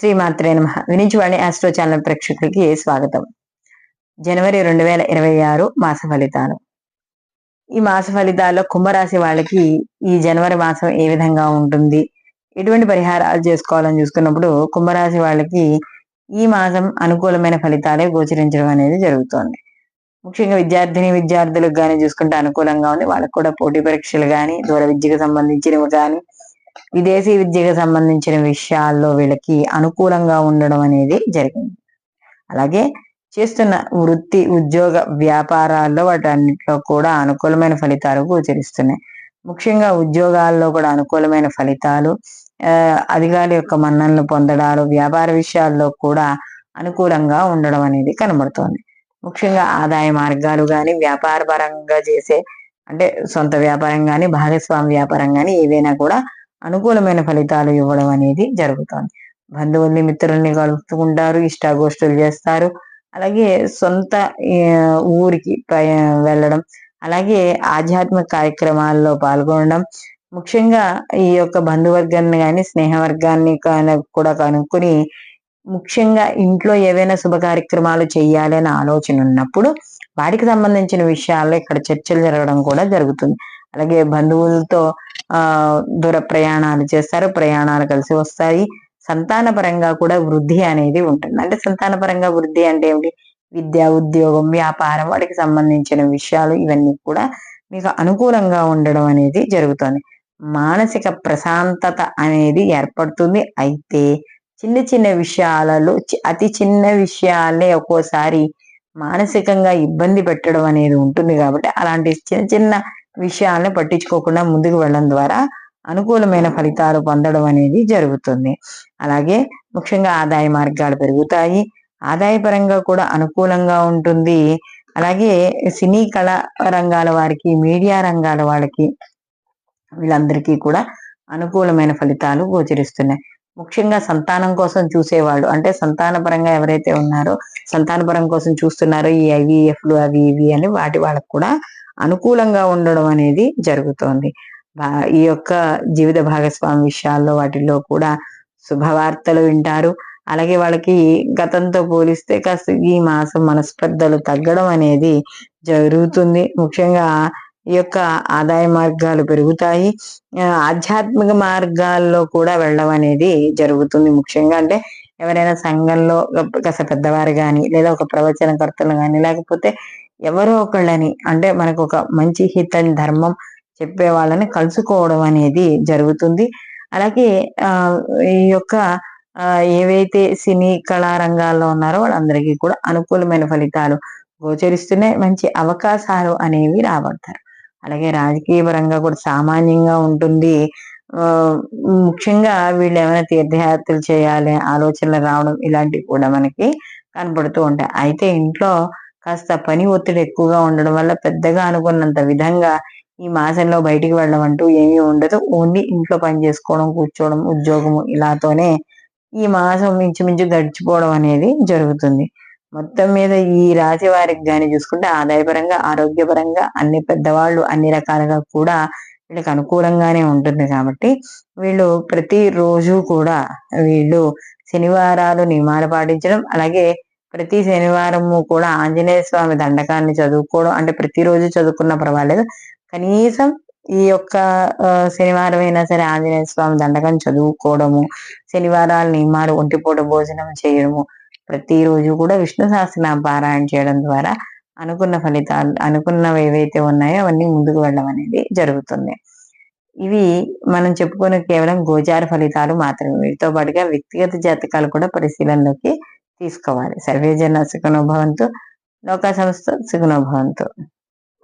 శ్రీమాత్రే నమ. వినించువాణి astro channel ప్రేక్షకులకి స్వాగతం. జనవరి రెండు వేల ఇరవై ఆరు మాస ఫలితాలు. ఈ మాస ఫలితాల్లో కుంభరాశి వాళ్ళకి ఈ జనవరి మాసం ఏ విధంగా ఉంటుంది? ఎటువంటి పరిహారాలు చేసుకోవాలని చూసుకున్నప్పుడు కుంభరాశి వాళ్ళకి ఈ మాసం అనుకూలమైన ఫలితాలే గోచరించడం అనేది జరుగుతోంది. ముఖ్యంగా విద్యార్థిని విద్యార్థులకు కానీ చూసుకుంటే అనుకూలంగా ఉంది. వాళ్ళకు కూడా పోటీ పరీక్షలు కానీ దూర విద్యకు సంబంధించినవి కానీ విదేశీ విద్యకు సంబంధించిన విషయాల్లో వీళ్ళకి అనుకూలంగా ఉండడం అనేది జరిగింది. అలాగే చేస్తున్న వృత్తి ఉద్యోగ వ్యాపారాల్లో వాటన్నిటిలో కూడా అనుకూలమైన ఫలితాలు గోచరిస్తున్నాయి. ముఖ్యంగా ఉద్యోగాల్లో కూడా అనుకూలమైన ఫలితాలు అధికారుల యొక్క మన్ననలు పొందడాలు వ్యాపార విషయాల్లో కూడా అనుకూలంగా ఉండడం అనేది కనబడుతోంది. ముఖ్యంగా ఆదాయ మార్గాలు కానీ వ్యాపార పరంగా చేసే అంటే సొంత వ్యాపారం కానీ భాగస్వామి వ్యాపారం కానీ ఏదైనా కూడా అనుకూలమైన ఫలితాలు ఇవ్వడం అనేది జరుగుతుంది. బంధువుల్ని మిత్రుల్ని కలుపుకుంటారు ఇష్టాగోష్ఠులు చేస్తారు. అలాగే సొంత ఊరికి వెళ్ళడం అలాగే ఆధ్యాత్మిక కార్యక్రమాల్లో పాల్గొనడం ముఖ్యంగా ఈ యొక్క బంధువర్గాన్ని కానీ స్నేహవర్గాన్ని కూడా కనుక్కొని ముఖ్యంగా ఇంట్లో ఏవైనా శుభ కార్యక్రమాలు చేయాలి అనే ఆలోచన ఉన్నప్పుడు వాటికి సంబంధించిన విషయాల్లో ఇక్కడ చర్చలు జరగడం కూడా జరుగుతుంది. అలాగే బంధువులతో దూర ప్రయాణాలు చేస్తారు ప్రయాణాలు కలిసి వస్తాయి. సంతాన పరంగా కూడా వృద్ధి అనేది ఉంటుంది. అంటే సంతాన పరంగా వృద్ధి అంటే ఏమిటి? విద్య ఉద్యోగం వ్యాపారం వాటికి సంబంధించిన విషయాలు ఇవన్నీ కూడా మీకు అనుకూలంగా ఉండడం అనేది జరుగుతుంది. మానసిక ప్రశాంతత అనేది ఏర్పడుతుంది. అయితే చిన్న చిన్న విషయాలలో అతి చిన్న విషయాలే ఒక్కోసారి మానసికంగా ఇబ్బంది పెట్టడం అనేది ఉంటుంది కాబట్టి అలాంటి చిన్న చిన్న విషయాలను పట్టించుకోకుండా ముందుకు వెళ్ళడం ద్వారా అనుకూలమైన ఫలితాలు పొందడం అనేది జరుగుతుంది. అలాగే ముఖ్యంగా ఆదాయ మార్గాలు పెరుగుతాయి. ఆదాయపరంగా కూడా అనుకూలంగా ఉంటుంది. అలాగే సినీ కళా రంగాల వారికి మీడియా రంగాల వాళ్ళకి వీళ్ళందరికీ కూడా అనుకూలమైన ఫలితాలు గోచరిస్తున్నాయి. ముఖ్యంగా సంతానం కోసం చూసేవాళ్ళు. అంటే సంతాన పరంగా ఎవరైతే ఉన్నారో సంతానపరం కోసం చూస్తున్నారో ఈ ఐవీఎఫ్లు అవి ఇవి అని వాటి వాళ్ళకు కూడా అనుకూలంగా ఉండడం అనేది జరుగుతోంది. ఈ యొక్క జీవిత భాగస్వామి విషయాల్లో వాటిల్లో కూడా శుభవార్తలు వింటారు. అలాగే వాళ్ళకి గతంతో పోలిస్తే కాస్త ఈ మాసం మనస్పర్ధలు తగ్గడం అనేది జరుగుతుంది. ముఖ్యంగా ఈ యొక్క ఆదాయ మార్గాలు పెరుగుతాయి. ఆధ్యాత్మిక మార్గాల్లో కూడా వెళ్ళడం అనేది జరుగుతుంది ముఖ్యంగా. అంటే ఎవరైనా సంఘంలో కాస్త పెద్దవారు కానీ లేదా ఒక ప్రవచనకర్తలు కానీ లేకపోతే ఎవరో ఒకళ్ళని అంటే మనకు ఒక మంచి హితం ధర్మం చెప్పే వాళ్ళని కలుసుకోవడం అనేది జరుగుతుంది. అలాగే ఆ ఈ యొక్క ఏవైతే సినీ కళారంగాల్లో ఉన్నారో వాళ్ళందరికీ కూడా అనుకూలమైన ఫలితాలు గోచరిస్తున్నాయి. మంచి అవకాశాలు అనేవి రాబడతారు అలాగే రాజకీయ పరంగా కూడా సామాన్యంగా ఉంటుంది. ముఖ్యంగా వీళ్ళు ఏమైనా తీర్థయాత్రలు చేయాలి ఆలోచనలు రావడం ఇలాంటివి కూడా మనకి కనపడుతూ ఉంటాయి. అయితే ఇంట్లో కాస్త పని ఒత్తిడి ఎక్కువగా ఉండడం వల్ల పెద్దగా అనుకున్నంత విధంగా ఈ మాసంలో బయటికి వెళ్ళడం అంటూ ఏమీ ఉండదు. ఓన్లీ ఇంట్లో పని చేసుకోవడం కూర్చోవడం ఉద్యోగము ఇలాతోనే ఈ మాసం మించుమించు గడిచిపోవడం అనేది జరుగుతుంది. మొత్తం మీద ఈ రాశి వారికి కానీ చూసుకుంటే ఆదాయపరంగా ఆరోగ్యపరంగా అన్ని పెద్దవాళ్ళు అన్ని రకాలుగా కూడా వీళ్ళకి అనుకూలంగానే ఉంటుంది కాబట్టి వీళ్ళు ప్రతి రోజు కూడా వీళ్ళు శనివారాలు నియమాలు పాటించడం అలాగే ప్రతి శనివారము కూడా ఆంజనేయ స్వామి దండకాన్ని చదువుకోవడం అంటే ప్రతిరోజు చదువుకున్న పర్వాలేదు. కనీసం ఈ యొక్క శనివారం అయినా సరే ఆంజనేయ స్వామి దండకం చదువుకోవడము శనివారాలు నియమాలు ఒంటిపూట భోజనం చేయడము ప్రతిరోజు కూడా విష్ణు సహస్రనామ పారాయణ చేయడం ద్వారా అనుకున్న ఫలితాలు అనుకున్నవి ఏవైతే ఉన్నాయో అవన్నీ ముందుకు వెళ్ళడం అనేది జరుగుతుంది. ఇవి మనం చెప్పుకునే కేవలం గోచార ఫలితాలు మాత్రమే. వీటితో పాటుగా వ్యక్తిగత జాతకాలు కూడా పరిశీలనలోకి తీసుకోవాలి. సర్వేజన సుఖనోభవంతో లోక సంస్థ సుఖనోభవంతో